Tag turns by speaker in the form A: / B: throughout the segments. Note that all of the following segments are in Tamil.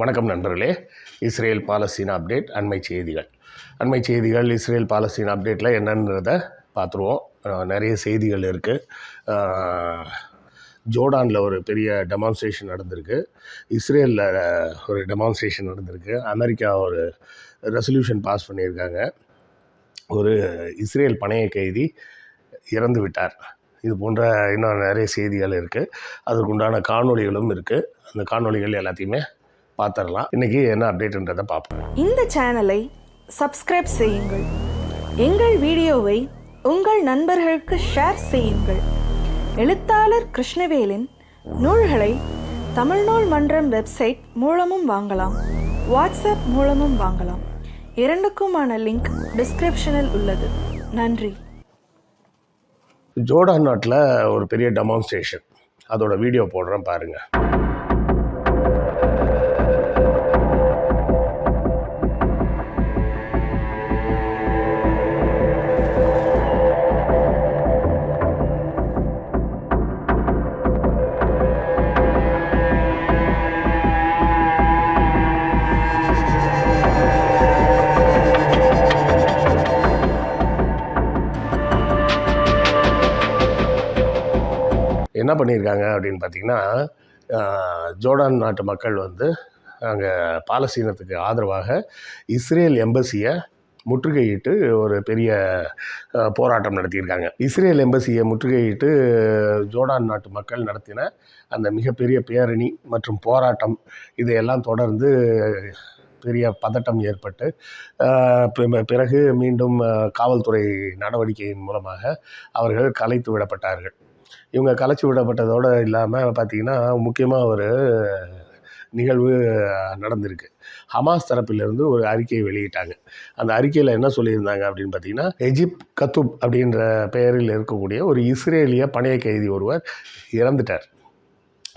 A: வணக்கம் நண்பர்களே. இஸ்ரேல் பாலஸ்தீன் அப்டேட் அண்மை செய்திகள். அண்மை செய்திகள் இஸ்ரேல் பாலஸ்தீன் அப்டேட்டில் என்னன்றதை பார்த்துருவோம். நிறைய செய்திகள் இருக்குது ஜோர்டானில் ஒரு பெரிய டெமான்ஸ்ட்ரேஷன் நடந்திருக்கு. இஸ்ரேலில் ஒரு டெமான்ஸ்ட்ரேஷன் நடந்திருக்கு. அமெரிக்கா ஒரு ரெசல்யூஷன் பாஸ் பண்ணியிருக்காங்க. ஒரு இஸ்ரேல் பணைய கைதி இறந்து விட்டார். இது போன்ற இன்னும் நிறைய செய்திகள் இருக்குது அதற்குண்டான காணொளிகளும் இருக்குது அந்த காணொளிகள் எல்லாத்தையுமே பார்த்துடலாம் இன்றைக்கி என்ன அப்டேட்ன்றதை பார்ப்போம்
B: இந்த சேனலை சப்ஸ்கிரைப் செய்யுங்கள். எங்கள் வீடியோவை உங்கள் நண்பர்களுக்கு ஷேர் செய்யுங்கள். எழுத்தாளர் கிருஷ்ணவேலின் நூல்களை தமிழ்நூல் மன்றம் வெப்சைட் மூலமும் வாங்கலாம். வாட்ஸ்அப் மூலமும் வாங்கலாம். இரண்டுக்குமான லிங்க் டிஸ்கிரிப்ஷனில் உள்ளது. நன்றி.
A: ஜோர்டான் நாட்டில் ஒரு பெரிய டெமான்ஸ்ட்ரேஷன் அதோட வீடியோ போடுறேன் பாருங்கள் என்ன பண்ணியிருக்காங்க அப்படின்னு பார்த்தீங்கன்னா ஜோர்டான் நாட்டு மக்கள் வந்து அங்கே பாலஸ்தீனத்துக்கு ஆதரவாக இஸ்ரேல் எம்பசியை முற்றுகையிட்டு ஒரு பெரிய போராட்டம் நடத்தியிருக்காங்க. இஸ்ரேல் எம்பசியை முற்றுகையிட்டு ஜோர்டான் நாட்டு மக்கள் நடத்தின அந்த மிகப்பெரிய பேரணி மற்றும் போராட்டம் இதையெல்லாம் தொடர்ந்து பெரிய பதட்டம் ஏற்பட்டு பிறகு மீண்டும் காவல்துறை நடவடிக்கையின் மூலமாக அவர்கள் கலைத்து விடப்பட்டார்கள். இவங்க கலைச்சி விடப்பட்டதோடு இல்லாமல் பார்த்தீங்கன்னா முக்கியமாக ஒரு நிகழ்வு நடந்திருக்கு. ஹமாஸ் தரப்பிலிருந்து ஒரு அறிக்கையை வெளியிட்டாங்க. அந்த அறிக்கையில் என்ன சொல்லியிருந்தாங்க அப்படின்னு பார்த்தீங்கன்னா எஜிப் கத்துப் அப்படின்ற பெயரில் இருக்கக்கூடிய ஒரு இஸ்ரேலிய பணைய கைதி ஒருவர் இறந்துட்டார்.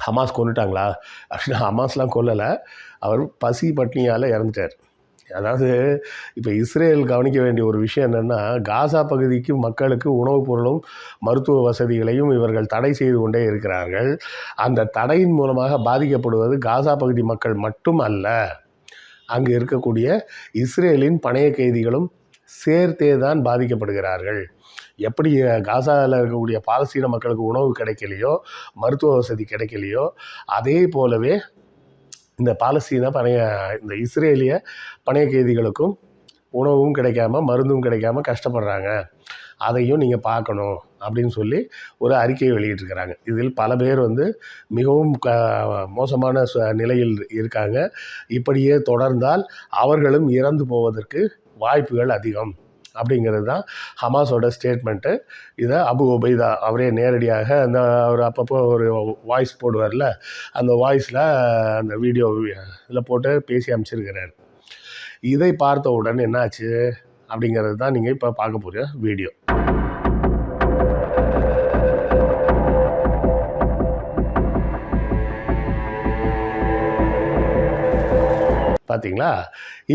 A: ஹமாஸ் கொண்டுட்டாங்களா அப்படின்னா ஹமாஸ்லாம் கொல்லலை. அவர் பசி பட்னியால் இறந்துட்டார். அதாவது இப்போ இஸ்ரேல் கவனிக்க வேண்டிய ஒரு விஷயம் என்னென்னா காசா பகுதிக்கு மக்களுக்கு உணவுப் பொருளும் மருத்துவ வசதிகளையும் இவர்கள் தடை செய்து கொண்டே இருக்கிறார்கள். அந்த தடையின் மூலமாக பாதிக்கப்படுவது காசா பகுதி மக்கள் மட்டும் அல்ல. அங்கு இருக்கக்கூடிய இஸ்ரேலின் பணைய கைதிகளும் சேர்த்தே தான் பாதிக்கப்படுகிறார்கள். எப்படி காசாவில் இருக்கக்கூடிய பாலஸ்தீன மக்களுக்கு உணவு கிடைக்கலையோ மருத்துவ வசதி கிடைக்கலையோ அதே போலவே இந்த பாலஸ்தீனா பணைய இந்த இஸ்ரேலிய பணைய கைதிகளுக்கும் உணவும் கிடைக்காம மருந்தும் கிடைக்காம கஷ்டப்படுறாங்க. அதையும் நீங்கள் பார்க்கணும் அப்படின்னு சொல்லி ஒரு அறிக்கையை வெளியிட்டிருக்கிறாங்க. இதில் பல பேர் வந்து மிகவும் க மோசமான ச- நிலையில் இருக்காங்க. இப்படியே தொடர்ந்தால் அவர்களும் இறந்து போவதற்கு வாய்ப்புகள் அதிகம். அப்படிங்கிறது தான் ஹமாஸோட ஸ்டேட்மெண்ட்டு இதை அபு ஒபைதா அவரே நேரடியாக அந்த அவர் அப்பப்போ ஒரு வாய்ஸ் போடுவார்ல அந்த வாய்ஸில் அந்த வீடியோ இதில் போட்டு பேசி அமைச்சிருக்கிறார் இதை பார்த்த உடனே என்னாச்சு? அப்படிங்கிறது தான் நீங்கள் இப்போ பார்க்க போகிற வீடியோ பார்த்தீங்களா?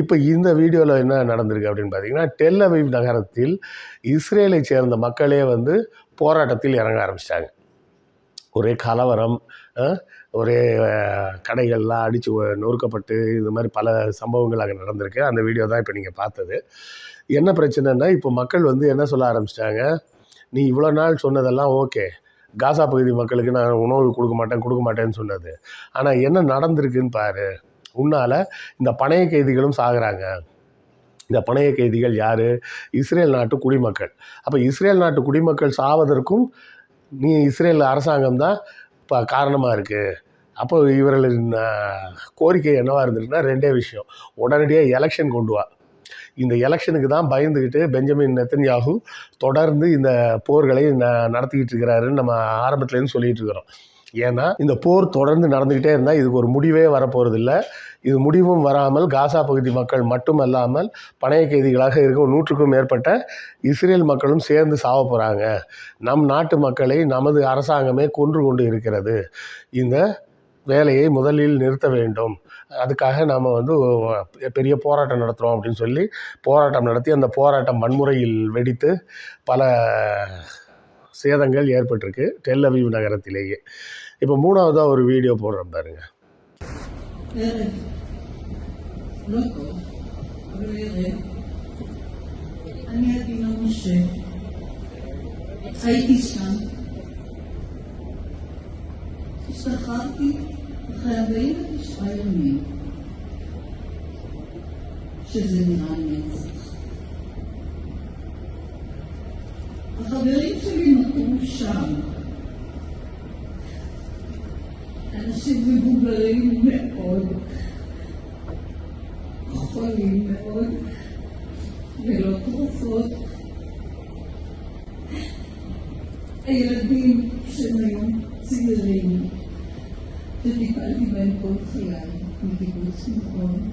A: இப்போ இந்த வீடியோவில் என்ன நடந்திருக்கு அப்படின்னு பார்த்தீங்கன்னா டெல் நகரத்தில் இஸ்ரேலை சேர்ந்த மக்களே வந்து போராட்டத்தில் இறங்க ஆரம்பிச்சிட்டாங்க. ஒரே கலவரம் ஒரே கடைகள்லாம் அடித்து நொறுக்கப்பட்டு இது மாதிரி பல சம்பவங்கள் அங்கே நடந்திருக்கு. அந்த வீடியோ தான் இப்போ நீங்கள் பார்த்தது. என்ன பிரச்சனைன்னா இப்போ மக்கள் வந்து என்ன சொல்ல ஆரம்பிச்சிட்டாங்க? நீ இவ்வளோ நாள் சொன்னதெல்லாம் ஓகே. காசா பகுதி மக்களுக்கு நான் உணவு கொடுக்க மாட்டேன் கொடுக்க மாட்டேன்னு சொன்னது. ஆனால் என்ன நடந்திருக்குன்னு பாரு. உன்னால் இந்த பணைய கைதிகளும் சாகிறாங்க. இந்த பணைய கைதிகள் யார்? இஸ்ரேல் நாட்டு குடிமக்கள். அப்போ இஸ்ரேல் நாட்டு குடிமக்கள் சாவதற்கும் நீ இஸ்ரேல் அரசாங்கம் தான் இப்போ காரணமாக இருக்குது அப்போ இவர்களின் கோரிக்கை என்னவாக இருந்திருக்குன்னா ரெண்டே விஷயம். உடனடியாக எலெக்ஷன் கொண்டு வா. இந்த எலெக்ஷனுக்கு தான் பயந்துக்கிட்டு பெஞ்சமின் நெத்தன்யாகு தொடர்ந்து இந்த போர்களை ந நடத்திக்கிட்டு இருக்கிறாருன்னு நம்ம ஆரம்பத்துலேருந்து சொல்லிகிட்டு இருக்கிறோம். ஏன்னா இந்த போர் தொடர்ந்து நடந்துக்கிட்டே இருந்தால் இதுக்கு ஒரு முடிவே வரப்போகிறதில்ல இது முடிவும் வராமல் காசா பகுதி மக்கள் மட்டுமல்லாமல் பணைய கைதிகளாக இருக்கும் நூற்றுக்கும் மேற்பட்ட இஸ்ரேல் மக்களும் சேர்ந்து சாவ போகிறாங்க நம் நாட்டு மக்களை நமது அரசாங்கமே கொன்று கொண்டு இருக்கிறது. இந்த வேலையை முதலில் நிறுத்த வேண்டும். அதுக்காக நாம் வந்து பெரிய போராட்டம் நடத்துகிறோம் அப்படின்னு சொல்லி போராட்டம் நடத்தி அந்த போராட்டம் வன்முறையில் வெடித்து பல சேதங்கள் ஏற்பட்டிருக்கு டெல்லவிவ் நகரத்திலேயே. இப்போ மூணாவதாக ஒரு வீடியோ போடுறோம் பாருங்க.
C: استخرتي خبرين شغالين شو אנשים מבוגרים מאוד, חולים מאוד, ללא תרופות. הילדים שהם היום צעירים, שטיפלתי בהם כל חיי, מקיבוץ נכון,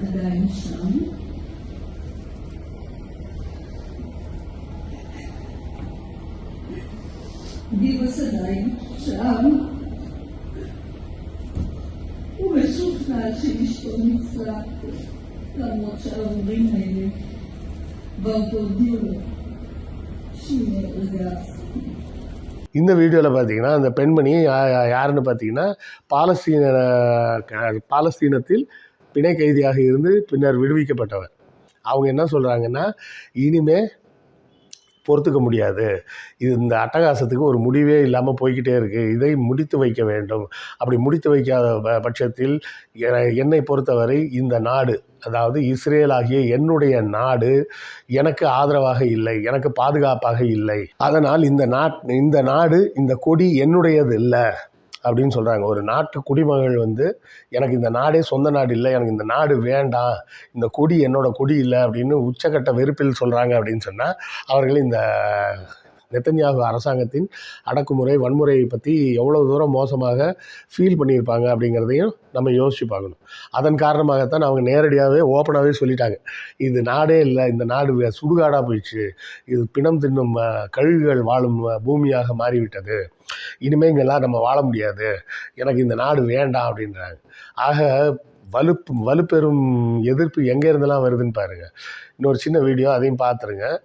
C: עדיין שם. ביבס עדיין שם. משוכנע שאשתו ניצלה, למרות שההורים האלה כבר הודיעו לו שהיא נהרגה.
A: இந்த வீடியோவில் பார்த்தீங்கன்னா அந்த பெண்மணி யா- யா- யாருன்னு பார்த்தீங்கன்னா பாலஸ்தீன க- பாலஸ்தீனத்தில் பிணை கைதியாக இருந்து பின்னர் விடுவிக்கப்பட்டவர் அவங்க என்ன சொல்கிறாங்கன்னா இனிமே பொறுத்துக்க முடியாது. இது இந்த அட்டகாசத்துக்கு ஒரு முடிவே இல்லாமல் போய்க்கிட்டே இருக்குது இதை முடித்து வைக்க வேண்டும். அப்படி முடித்து வைக்காத ப- பட்சத்தில் என்னை பொறுத்தவரை இந்த நாடு அதாவது இஸ்ரேல் ஆகிய என்னுடைய நாடு எனக்கு ஆதரவாக இல்லை எனக்கு பாதுகாப்பாக இல்லை. அதனால் இந்த நாட் இந்த நாடு இந்த கொடி என்னுடையது இல்லை. அப்படின்னு சொல்கிறாங்க ஒரு நாட்டு குடிமகள் வந்து எனக்கு இந்த நாடே சொந்த நாடு இல்லை எனக்கு இந்த நாடு வேண்டாம் இந்த கொடி என்னோடய கொடி இல்லை அப்படின்னு உச்சக்கட்ட வெறுப்பில் சொல்கிறாங்க அப்படின்னு சொன்னால் அவர்கள் இந்த நெத்தன்யாகு அரசாங்கத்தின் அடக்குமுறை வன்முறையை பற்றி எவ்வளோ தூரம் மோசமாக ஃபீல் பண்ணியிருப்பாங்க அப்படிங்கிறதையும் நம்ம யோசித்து பார்க்கணும். அதன் காரணமாகத்தான் அவங்க நேரடியாகவே ஓப்பனாகவே சொல்லிட்டாங்க. இது நாடே இல்லை இந்த நாடு வே- சுடுகாடாக போயிடுச்சு. இது பிணம் தின்னும் கழுகுகள் வாழும் பூமியாக மாறிவிட்டது. இனிமேல் இங்கெல்லாம் நம்ம வாழ முடியாது. எனக்கு இந்த நாடு வேண்டாம் அப்படின்றாங்க. ஆக வலுப்பு வலுப்பெறும் எதிர்ப்பு எங்கே இருந்தெல்லாம் வருதுன்னு பாருங்க. இன்னொரு சின்ன வீடியோ அதையும் பார்த்துருங்க.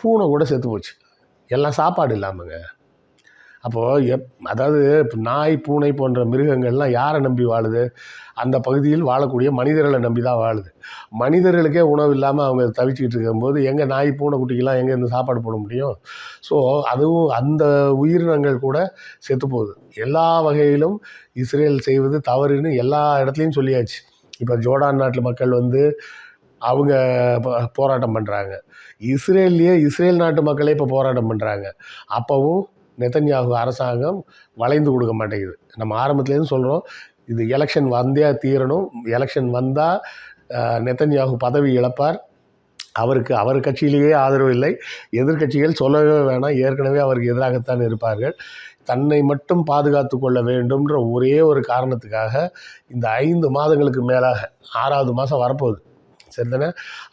A: பூனை கூட செத்து போச்சு. எல்லாம் சாப்பாடு இல்லாமங்க. அப்போது எப் அதாவது இப்போ நாய் பூனை போன்ற மிருகங்கள்லாம் யாரை நம்பி வாழுது? அந்த பகுதியில் வாழக்கூடிய மனிதர்களை நம்பி தான் வாழுது. மனிதர்களுக்கே உணவு இல்லாமல் அவங்க தவிச்சிக்கிட்டு இருக்கும்போது எங்கே நாய் பூனை குட்டிக்கெல்லாம் எங்கே இந்த சாப்பாடு போட முடியும்? ஸோ அதுவும் அந்த உயிரினங்கள் கூட செத்து போகுது. எல்லா வகையிலும் இஸ்ரேல் செய்வது தவறுன்னு எல்லா இடத்துலையும் சொல்லியாச்சு. இப்போ ஜோர்டான் நாட்டு மக்கள் வந்து அவங்க போராட்டம் பண்ணுறாங்க இஸ்ரேல்லையே இஸ்ரேல் நாட்டு மக்களே இப்போ போராட்டம் பண்ணுறாங்க அப்போவும் நெத்தன்யாகு அரசாங்கம் வளைந்து கொடுக்க மாட்டேங்குது. நம்ம ஆரம்பத்துலேருந்து சொல்கிறோம் இது எலெக்ஷன் வந்தே தீரணும். எலெக்ஷன் வந்தால் நெத்தன்யாகு பதவி இழப்பார். அவருக்கு அவர் கட்சியிலேயே ஆதரவு இல்லை. எதிர்க்கட்சிகள் சொல்லவே வேணாம். ஏற்கனவே அவருக்கு எதிராகத்தான் இருப்பார்கள். தன்னை மட்டும் பாதுகாத்து கொள்ள வேண்டும்ன்ற ஒரே ஒரு காரணத்துக்காக இந்த ஐந்து மாதங்களுக்கு மேலாக ஆறாவது மாதம் வரப்போகுது. சரிதானே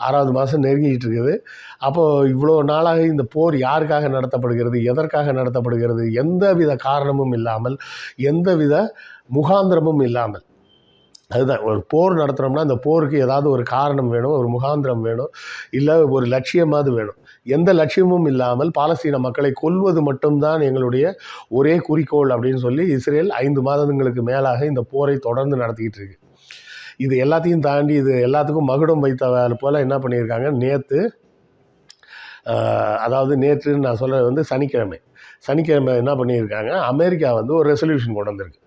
A: ஆறாவது மாதம் நெருங்கிட்டு இருக்குது. அப்போது இவ்வளோ நாளாக இந்த போர் யாருக்காக நடத்தப்படுகிறது எதற்காக நடத்தப்படுகிறது எந்தவித காரணமும் இல்லாமல் எந்தவித முகாந்திரமும் இல்லாமல். அதுதான் ஒரு போர் நடத்துகிறோம்னா அந்த போருக்கு ஏதாவது ஒரு காரணம் வேணும் ஒரு முகாந்திரம் வேணும் இல்லை ஒரு லட்சியமாவது வேணும். எந்த லட்சியமும் இல்லாமல் பாலஸ்தீன மக்களை கொல்வது மட்டும்தான் எங்களுடைய ஒரே குறிக்கோள் அப்படின்னு சொல்லி இஸ்ரேல் ஐந்து மாதங்களுக்கு மேலாக இந்த போரை தொடர்ந்து நடத்திக்கிட்டு இருக்கு. இது எல்லாத்தையும் தாண்டி இது எல்லாத்துக்கும் மகுடம் வைத்த போல் என்ன பண்ணியிருக்காங்க? நேற்று அதாவது நேற்றுன்னு நான் சொல்கிறது வந்து சனிக்கிழமை. சனிக்கிழமை என்ன பண்ணியிருக்காங்க? அமெரிக்கா வந்து ஒரு ரெசல்யூஷன் கொண்டு வந்திருக்கு.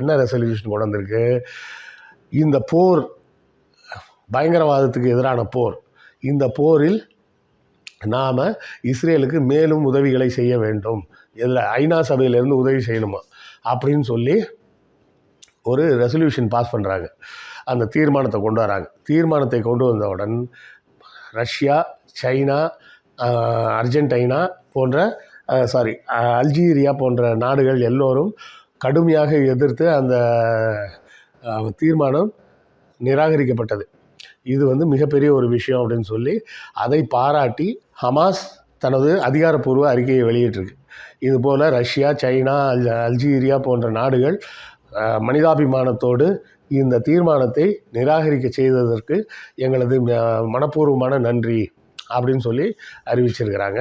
A: என்ன ரெசல்யூஷன் கொண்டு வந்திருக்கு? இந்த போர் பயங்கரவாதத்துக்கு எதிரான போர். இந்த போரில் நாம் இஸ்ரேலுக்கு மேலும் உதவிகளை செய்ய வேண்டும். இதில் ஐநா சபையிலேருந்து உதவி செய்யணுமா? அப்படின்னு சொல்லி ஒரு ரெசல்யூஷன் பாஸ் பண்ணுறாங்க அந்த தீர்மானத்தை கொண்டு வராங்க. தீர்மானத்தை கொண்டு வந்தவுடன் ரஷ்யா சைனா அர்ஜென்டைனா போன்ற சாரி அல்ஜீரியா போன்ற நாடுகள் எல்லோரும் கடுமையாக எதிர்த்து அந்த தீர்மானம் நிராகரிக்கப்பட்டது. இது வந்து மிகப்பெரிய ஒரு விஷயம் அப்படின்னு சொல்லி அதை பாராட்டி ஹமாஸ் தனது அதிகாரப்பூர்வ அறிக்கையை வெளியிட்டிருக்கு. இதுபோல் ரஷ்யா சைனா அல் அல்ஜீரியா போன்ற நாடுகள் மனிதாபிமானத்தோடு இந்த தீர்மானத்தை நிராகரிக்க செய்ததற்கு எங்களது ம- மனப்பூர்வமான நன்றி அப்படின்னு சொல்லி அறிவிச்சிருக்கிறாங்க.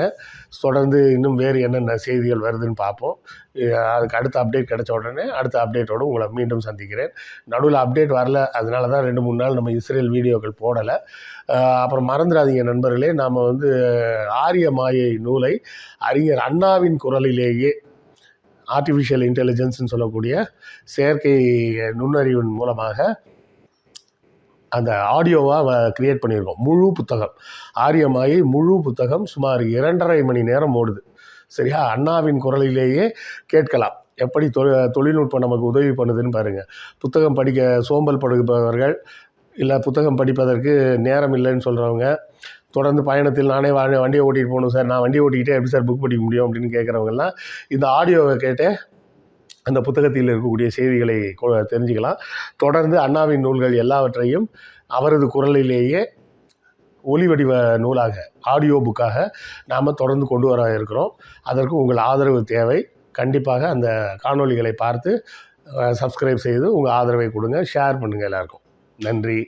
A: தொடர்ந்து இன்னும் வேறு என்னென்ன செய்திகள் வருதுன்னு பார்ப்போம். அதுக்கு அடுத்த அப்டேட் கிடைச்ச உடனே அடுத்த அப்டேட்டோடு உங்களை மீண்டும் சந்திக்கிறேன். நடுவில் அப்டேட் வரல அதனால தான் ரெண்டு மூணு நாள் நம்ம இஸ்ரேல் வீடியோக்கள் போடலை. அப்புறம் மறந்துடாதீங்க நண்பர்களே நாம் வந்து ஆரிய மாயை நூலை அறிஞர் அண்ணாவின் குரலிலேயே ஆர்டிஃபிஷியல் இன்டெலிஜென்ஸ்னு சொல்லக்கூடிய செயற்கை நுண்ணறிவின் மூலமாக அந்த ஆடியோவாக க்ரியேட் பண்ணியிருக்கோம். முழு புத்தகம். ஆரியமாயி முழு புத்தகம் சுமார் இரண்டரை மணி நேரம் ஓடுது. சரியா? அண்ணாவின் குரலிலேயே கேட்கலாம். எப்படி தொ தொழில்நுட்பம் நமக்கு உதவி பண்ணுதுன்னு பாருங்கள் புத்தகம் படிக்க சோம்பல் படுபவர்கள் இல்லை புத்தகம் படிப்பதற்கு நேரம் இல்லைன்னு சொல்கிறவங்க தொடர்ந்து பயணத்தில் நானே வண்டியை ஓட்டிகிட்டு போகணும் சார். நான் வண்டியை ஓட்டிக்கிட்டே எப்படி சார் புக் பண்ணிக்க முடியும் அப்படின்னு கேட்குறவங்கலாம் இந்த ஆடியோவை கேட்டு அந்த புத்தகத்தில் இருக்கக்கூடிய செய்திகளை கொ- தெரிஞ்சுக்கலாம். தொடர்ந்து அண்ணாவின் நூல்கள் எல்லாவற்றையும் அவரது குரலிலேயே ஒலி வடிவ நூலாக ஆடியோ புக்காக நாம் தொடர்ந்து கொண்டு வர இருக்கிறோம். அதற்கு உங்கள் ஆதரவு தேவை. கண்டிப்பாக அந்த காணொளிகளை பார்த்து சப்ஸ்கிரைப் செய்து உங்கள் ஆதரவை கொடுங்க. ஷேர் பண்ணுங்கள் எல்லாருக்கும். நன்றி.